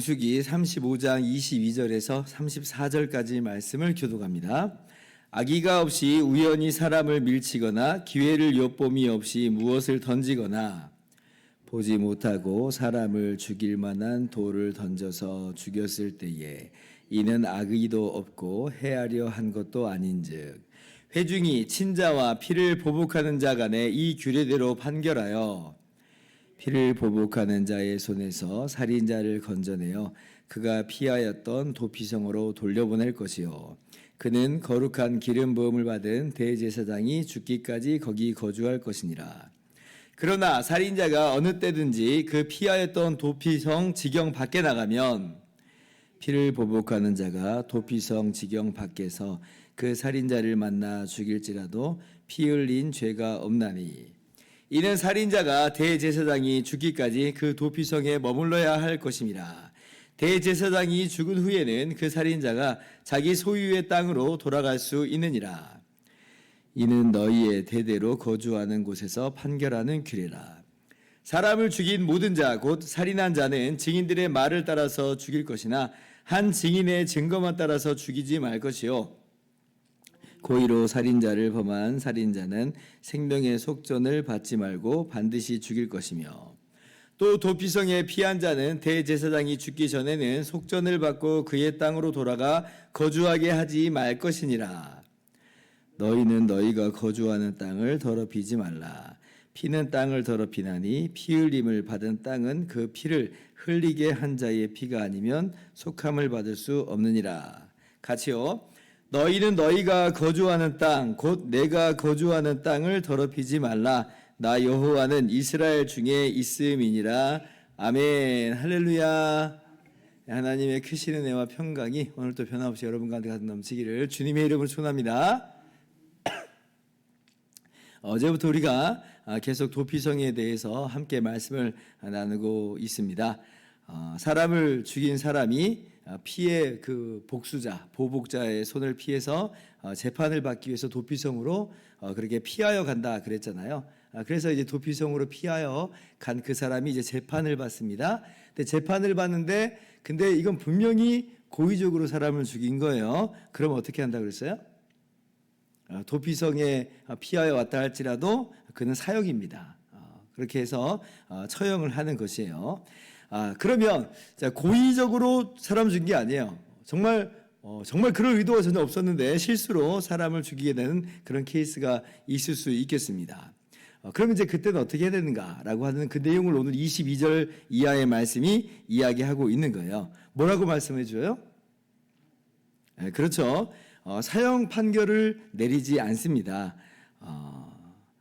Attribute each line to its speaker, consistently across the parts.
Speaker 1: 민수기 35장 22절에서 34절까지 말씀을 교독합니다. 아기가 없이 우연히 사람을 밀치거나 기회를 엿봄이 없이 무엇을 던지거나 보지 못하고 사람을 죽일 만한 돌을 던져서 죽였을 때에 이는 악의도 없고 해하려 한 것도 아닌즉 회중이 친자와 피를 보복하는 자 간에 이 규례대로 판결하여 피를 보복하는 자의 손에서 살인자를 건져내어 그가 피하였던 도피성으로 돌려보낼 것이요. 그는 거룩한 기름 부음을 받은 대제사장이 죽기까지 거기 거주할 것이니라. 그러나 살인자가 어느 때든지 그 피하였던 도피성 지경 밖에 나가면 피를 보복하는 자가 도피성 지경 밖에서 그 살인자를 만나 죽일지라도 피 흘린 죄가 없나니 이는 살인자가 대제사장이 죽기까지 그 도피성에 머물러야 할 것임이라. 대제사장이 죽은 후에는 그 살인자가 자기 소유의 땅으로 돌아갈 수 있느니라. 이는 너희의 대대로 거주하는 곳에서 판결하는 규례라. 사람을 죽인 모든 자, 곧 살인한 자는 증인들의 말을 따라서 죽일 것이나 한 증인의 증거만 따라서 죽이지 말 것이요. 고의로 살인자를 범한 살인자는 생명의 속전을 받지 말고 반드시 죽일 것이며 또 도피성에 피한 자는 대제사장이 죽기 전에는 속전을 받고 그의 땅으로 돌아가 거주하게 하지 말 것이니라. 너희는 너희가 거주하는 땅을 더럽히지 말라. 피는 땅을 더럽히나니 피 흘림을 받은 땅은 그 피를 흘리게 한 자의 피가 아니면 속함을 받을 수 없느니라. 같이요 너희는 너희가 거주하는 땅, 곧 내가 거주하는 땅을 더럽히지 말라. 나 여호와는 이스라엘 중에 있음이니라. 아멘. 할렐루야. 하나님의 크신 은혜와 평강이 오늘도 변함없이 여러분 가운데 가득 넘치기를 주님의 이름으로 축원합니다. 어제부터 우리가 계속 도피성에 대해서 함께 말씀을 나누고 있습니다. 어, 사람을 죽인 사람이 피해 그 복수자, 보복자의 손을 피해서 어, 재판을 받기 위해서 도피성으로 어, 그렇게 피하여 간다 그랬잖아요. 아, 그래서 이제 도피성으로 피하여 간 그 사람이 이제 재판을 받습니다. 근데 재판을 받는데 근데 이건 분명히 고의적으로 사람을 죽인 거예요. 그럼 어떻게 한다 그랬어요? 도피성에 피하여 왔다 할지라도 그는 사형입니다. 그렇게 해서 처형을 하는 것이에요. 아, 그러면 자, 고의적으로 사람 죽인 게 아니에요. 정말 어, 정말 그럴 의도가 전혀 없었는데 실수로 사람을 죽이게 되는 그런 케이스가 있을 수 있겠습니다. 어, 그럼 이제 그때는 어떻게 해야 되는가라고 하는 그 내용을 오늘 22절 이하의 말씀이 이야기하고 있는 거예요. 뭐라고 말씀해 줘요? 네, 그렇죠. 어, 사형 판결을 내리지 않습니다. 어,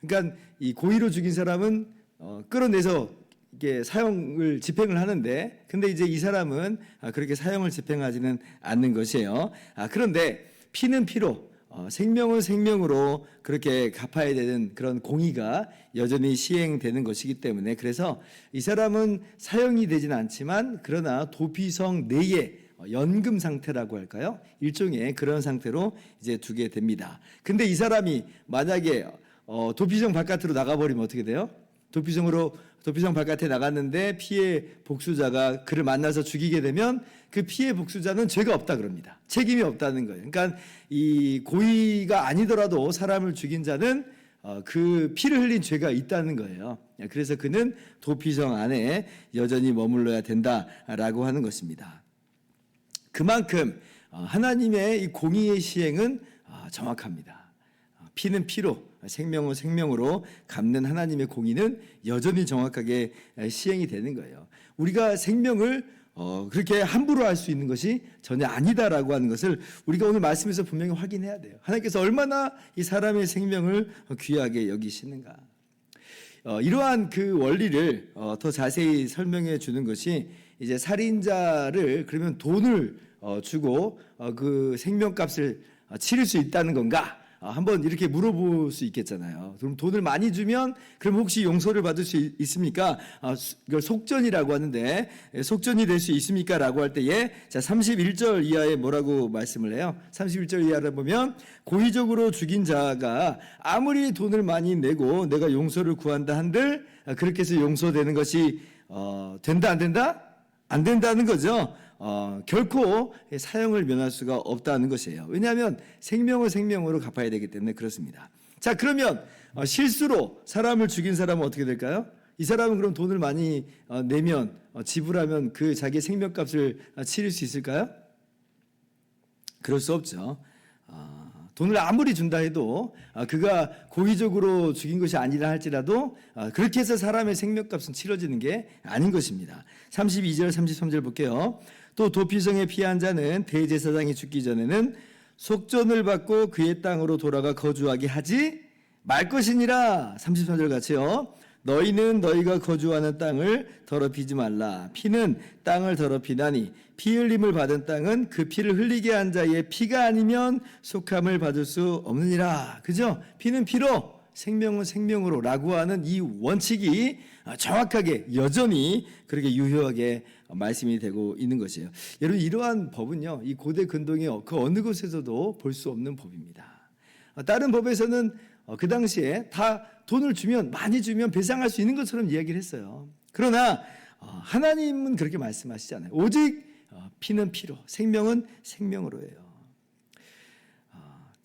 Speaker 1: 그러니까 이 고의로 죽인 사람은 어, 끌어내서 이게 사형을 집행을 하는데 근데 이제 이 사람은 아, 그렇게 사형을 집행하지는 않는 것이에요. 아, 그런데 피는 피로 어, 생명은 생명으로 그렇게 갚아야 되는 그런 공의가 여전히 시행되는 것이기 때문에 그래서 이 사람은 사형이 되지는 않지만 그러나 도피성 내에 연금 상태라고 할까요? 일종의 그런 상태로 이제 두게 됩니다. 근데 이 사람이 만약에 어, 도피성 바깥으로 나가버리면 어떻게 돼요? 도피성으로 도피성 바깥에 나갔는데 피해 복수자가 그를 만나서 죽이게 되면 그 피해 복수자는 죄가 없다 그럽니다. 책임이 없다는 거예요. 그러니까 이 고의가 아니더라도 사람을 죽인 자는 어, 그 피를 흘린 죄가 있다는 거예요. 그래서 그는 도피성 안에 여전히 머물러야 된다라고 하는 것입니다. 그만큼 어, 하나님의 이 공의의 시행은 어, 정확합니다. 피는 피로 생명은 생명으로 갚는 하나님의 공의는 여전히 정확하게 시행이 되는 거예요. 우리가 생명을 어, 그렇게 함부로 할 수 있는 것이 전혀 아니다라고 하는 것을 우리가 오늘 말씀에서 분명히 확인해야 돼요. 하나님께서 얼마나 이 사람의 생명을 귀하게 여기시는가. 어, 이러한 그 원리를 어, 더 자세히 설명해 주는 것이 이제 살인자를 그러면 돈을 어, 주고 어, 그 생명값을 어, 치를 수 있다는 건가? 아, 한번 이렇게 물어볼 수 있겠잖아요. 그럼 돈을 많이 주면 그럼 혹시 용서를 받을 수 있- 있습니까? 이걸 속전이라고 하는데 예, 속전이 될 수 있습니까? 라고 할 때에 자 31절 이하에 뭐라고 말씀을 해요? 31절 이하를 보면 고의적으로 죽인 자가 아무리 돈을 많이 내고 내가 용서를 구한다 한들 아, 그렇게 해서 용서되는 것이 어, 된다 안 된다? 안 된다는 거죠. 어, 결코 사형을 면할 수가 없다는 것이에요. 왜냐하면 생명을 생명으로 갚아야 되기 때문에 그렇습니다. 자, 그러면 어, 실수로 사람을 죽인 사람은 어떻게 될까요? 이 사람은 그럼 돈을 많이 어, 내면 어, 지불하면 그 자기 생명값을 어, 치를 수 있을까요? 그럴 수 없죠. 아, 돈을 아무리 준다 해도 아, 그가 고의적으로 죽인 것이 아니라 할지라도 아, 그렇게 해서 사람의 생명값은 치러지는 게 아닌 것입니다. 32절, 33절 볼게요. 또 도피성에 피한 자는 대제사장이 죽기 전에는 속전을 받고 그의 땅으로 돌아가 거주하게 하지 말 것이니라. 33절 같이요. 너희는 너희가 거주하는 땅을 더럽히지 말라. 피는 땅을 더럽히나니 피 흘림을 받은 땅은 그 피를 흘리게 한 자의 피가 아니면 속함을 받을 수 없느니라. 그죠? 피는 피로, 생명은 생명으로라고 하는 이 원칙이 정확하게 여전히 그렇게 유효하게 말씀이 되고 있는 것이에요. 여러분 이러한 법은요, 이 고대 근동의 그 어느 곳에서도 볼 수 없는 법입니다. 다른 법에서는 어, 그 당시에 다 돈을 주면 많이 주면 배상할 수 있는 것처럼 이야기를 했어요. 그러나 어, 하나님은 그렇게 말씀하시잖아요. 오직 어, 피는 피로, 생명은 생명으로예요.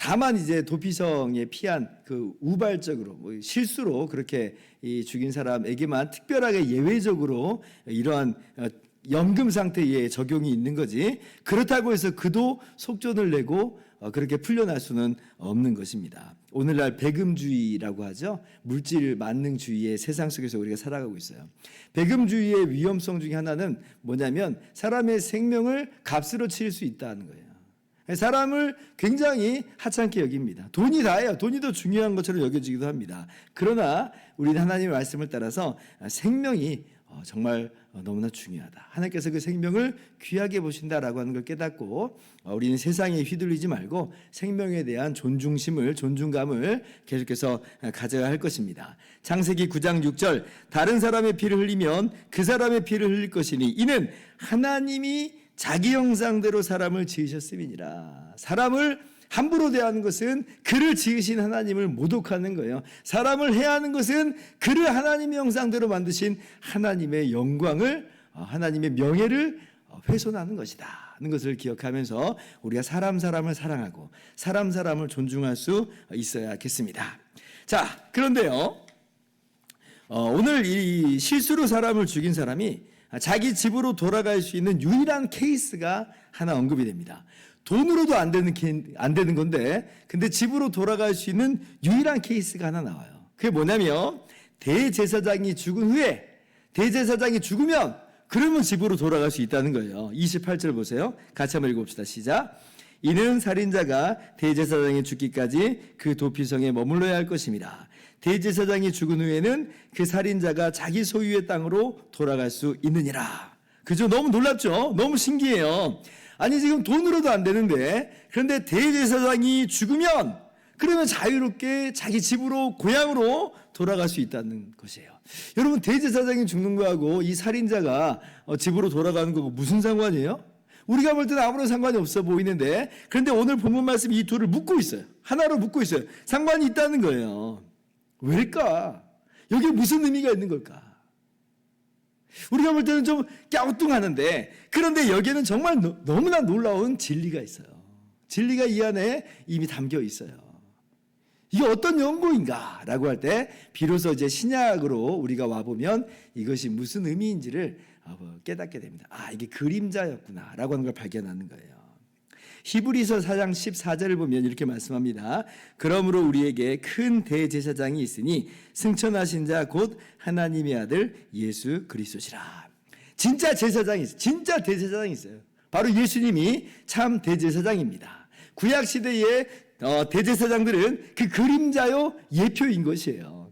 Speaker 1: 어, 다만 이제 도피성에 피한 그 우발적으로 뭐 실수로 그렇게 이 죽인 사람에게만 특별하게 예외적으로 이러한 어, 연금 상태에 적용이 있는 거지 그렇다고 해서 그도 속전을 내고 어, 그렇게 풀려날 수는 없는 것입니다. 오늘날 배금주의라고 하죠. 물질 만능주의의 세상 속에서 우리가 살아가고 있어요. 배금주의의 위험성 중에 하나는 뭐냐면 사람의 생명을 값으로 치를 수 있다는 거예요. 사람을 굉장히 하찮게 여깁니다. 돈이 다예요. 돈이 더 중요한 것처럼 여겨지기도 합니다. 그러나 우리는 하나님의 말씀을 따라서 생명이 어, 정말 너무나 중요하다. 하나님께서 그 생명을 귀하게 보신다라고 하는 걸 깨닫고 어, 우리는 세상에 휘둘리지 말고 생명에 대한 존중심을 존중감을 계속해서 가져야 할 것입니다. 창세기 9장 6절 다른 사람의 피를 흘리면 그 사람의 피를 흘릴 것이니 이는 하나님이 자기 형상대로 사람을 지으셨음이니라. 사람을 함부로 대하는 것은 그를 지으신 하나님을 모독하는 거예요. 사람을 해하는 것은 그를 하나님의 형상대로 만드신 하나님의 영광을 어, 하나님의 명예를 어, 훼손하는 것이다. 는 것을 기억하면서 우리가 사람 사람을 사랑하고 사람 사람을 존중할 수 있어야겠습니다. 자, 그런데요. 어, 오늘 이 실수로 사람을 죽인 사람이 자기 집으로 돌아갈 수 있는 유일한 케이스가 하나 언급이 됩니다. 돈으로도 안 되는 케- 안 되는 건데, 근데 집으로 돌아갈 수 있는 유일한 케이스가 하나 나와요. 그게 뭐냐면 대제사장이 죽은 후에 대제사장이 죽으면 그러면 집으로 돌아갈 수 있다는 거예요. 28절 보세요. 같이 한번 읽어봅시다. 시작. 이는 살인자가 대제사장이 죽기까지 그 도피성에 머물러야 할 것입니다. 대제사장이 죽은 후에는 그 살인자가 자기 소유의 땅으로 돌아갈 수 있느니라. 그죠? 너무 놀랍죠? 너무 신기해요. 아니, 지금 돈으로도 안 되는데, 그런데 대제사장이 죽으면, 그러면 자유롭게 자기 집으로, 고향으로 돌아갈 수 있다는 것이에요. 여러분, 대제사장이 죽는 거하고 이 살인자가 어, 집으로 돌아가는 거고 무슨 상관이에요? 우리가 볼 때는 아무런 상관이 없어 보이는데, 그런데 오늘 본문 말씀 이 둘을 묶고 있어요. 하나로 묶고 있어요. 상관이 있다는 거예요. 왜일까? 여기에 무슨 의미가 있는 걸까? 우리가 볼 때는 좀 갸우뚱하는데 그런데 여기에는 정말 너, 너무나 놀라운 진리가 있어요. 진리가 이 안에 이미 담겨 있어요. 이게 어떤 연고인가라고 할 때 비로소 이제 신약으로 우리가 와 보면 이것이 무슨 의미인지를 어, 깨닫게 됩니다. 아 이게 그림자였구나라고 하는 걸 발견하는 거예요. 히브리서 4장 14절을 보면 이렇게 말씀합니다. 그러므로 우리에게 큰 대제사장이 있으니 승천하신 자 곧 하나님의 아들 예수 그리스도시라. 진짜 제사장이 있어요. 진짜 대제사장이 있어요. 바로 예수님이 참 대제사장입니다. 구약 시대의 어, 대제사장들은 그 그림자요 예표인 것이에요.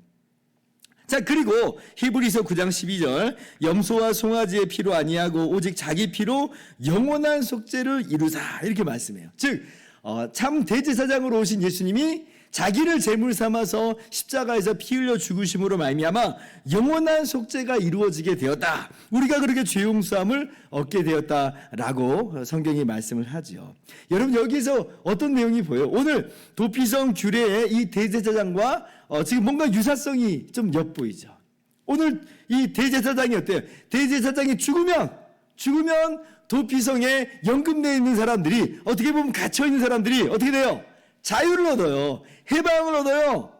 Speaker 1: 자 그리고 히브리서 9장 12절 염소와 송아지의 피로 아니하고 오직 자기 피로 영원한 속죄를 이루사 이렇게 말씀해요. 즉 어, 참 대제사장으로 오신 예수님이 자기를 제물 삼아서 십자가에서 피 흘려 죽으심으로 말미암아 영원한 속죄가 이루어지게 되었다. 우리가 그렇게 죄 용서함을 얻게 되었다라고 성경이 말씀을 하지요. 여러분 여기서 어떤 내용이 보여요? 오늘 도피성 규례의 이 대제사장과 어, 지금 뭔가 유사성이 좀 엿보이죠. 오늘 이 대제사장이 어때요? 대제사장이 죽으면 죽으면 도피성에 연금내에 있는 사람들이 어떻게 보면 갇혀 있는 사람들이 어떻게 돼요? 자유를 얻어요. 해방을 얻어요.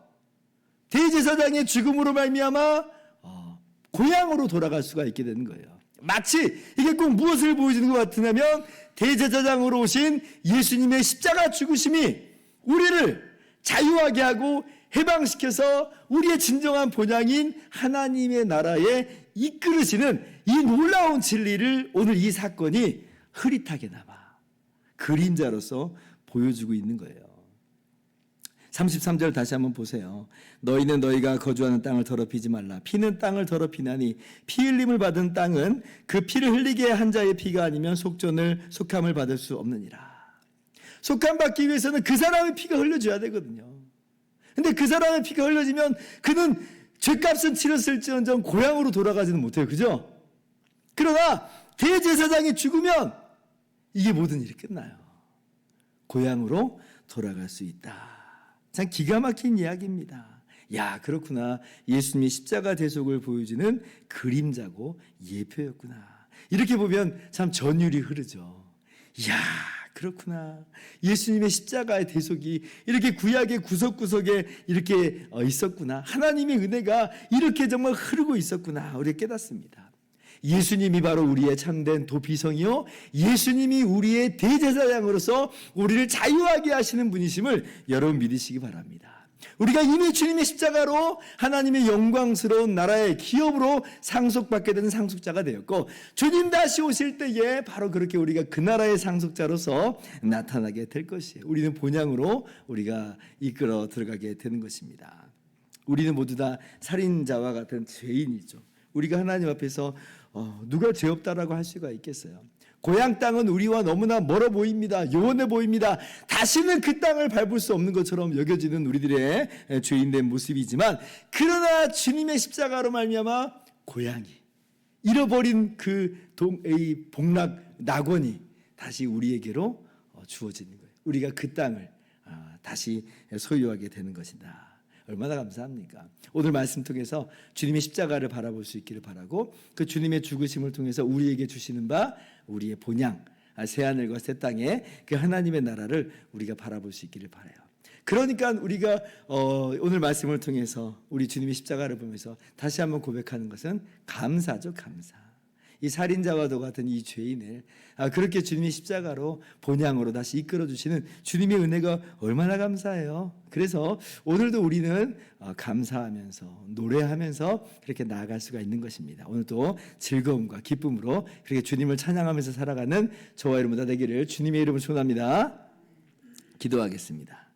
Speaker 1: 대제사장의 죽음으로 말미암아 어, 고향으로 돌아갈 수가 있게 되는 거예요. 마치 이게 꼭 무엇을 보여주는 것 같으냐면 대제사장으로 오신 예수님의 십자가 죽으심이 우리를 자유하게 하고 해방시켜서 우리의 진정한 본향인 하나님의 나라에 이끌으시는 이 놀라운 진리를 오늘 이 사건이 흐릿하게나마 그림자로서 보여주고 있는 거예요. 33절 다시 한번 보세요. 너희는 너희가 거주하는 땅을 더럽히지 말라. 피는 땅을 더럽히나니 피 흘림을 받은 땅은 그 피를 흘리게 한 자의 피가 아니면 속전을 속함을 받을 수 없느니라. 속함 받기 위해서는 그 사람의 피가 흘려줘야 되거든요. 근데 그 사람의 피가 흘려지면 그는 죄값은 치렀을지언정 고향으로 돌아가지는 못해요. 그죠? 그러나 대제사장이 죽으면 이게 모든 일이 끝나요. 고향으로 돌아갈 수 있다. 참 기가 막힌 이야기입니다. 야, 그렇구나. 예수님이 십자가 대속을 보여주는 그림자고 예표였구나. 이렇게 보면 참 전율이 흐르죠. 야, 그렇구나. 예수님의 십자가의 대속이 이렇게 구약의 구석구석에 이렇게 어, 있었구나. 하나님의 은혜가 이렇게 정말 흐르고 있었구나. 우리 깨닫습니다. 예수님이 바로 우리의 참된 도피성이요. 예수님이 우리의 대제사장으로서 우리를 자유하게 하시는 분이심을 여러분 믿으시기 바랍니다. 우리가 이미 주님의 십자가로 하나님의 영광스러운 나라의 기업으로 상속받게 되는 상속자가 되었고 주님 다시 오실 때에 바로 그렇게 우리가 그 나라의 상속자로서 나타나게 될 것이에요. 우리는 본향으로 우리가 이끌어 들어가게 되는 것입니다. 우리는 모두 다 살인자와 같은 죄인이죠. 우리가 하나님 앞에서 어, 누가 죄 없다라고 할 수가 있겠어요? 고향 땅은 우리와 너무나 멀어 보입니다. 요원해 보입니다. 다시는 그 땅을 밟을 수 없는 것처럼 여겨지는 우리들의 죄인된 모습이지만 그러나 주님의 십자가로 말미암아 고향이 잃어버린 그 동의 복락 낙원이 다시 우리에게로 어, 주어지는 거예요. 우리가 그 땅을 아, 다시 소유하게 되는 것이다. 얼마나 감사합니까? 오늘 말씀 통해서 주님의 십자가를 바라볼 수 있기를 바라고 그 주님의 죽으심을 통해서 우리에게 주시는 바 우리의 본향 아, 새 하늘과 새 땅에 그 하나님의 나라를 우리가 바라볼 수 있기를 바라요. 그러니까 우리가 어, 오늘 말씀을 통해서 우리 주님의 십자가를 보면서 다시 한번 고백하는 것은 감사죠, 감사. 이 살인자와도 같은 이 죄인을 아, 그렇게 주님의 십자가로 본향으로 다시 이끌어 주시는 주님의 은혜가 얼마나 감사해요. 그래서 오늘도 우리는 어, 감사하면서 노래하면서 그렇게 나아갈 수가 있는 것입니다. 오늘도 즐거움과 기쁨으로 그렇게 주님을 찬양하면서 살아가는 저와 여러분 다 되기를 주님의 이름으로 축원합니다. 기도하겠습니다.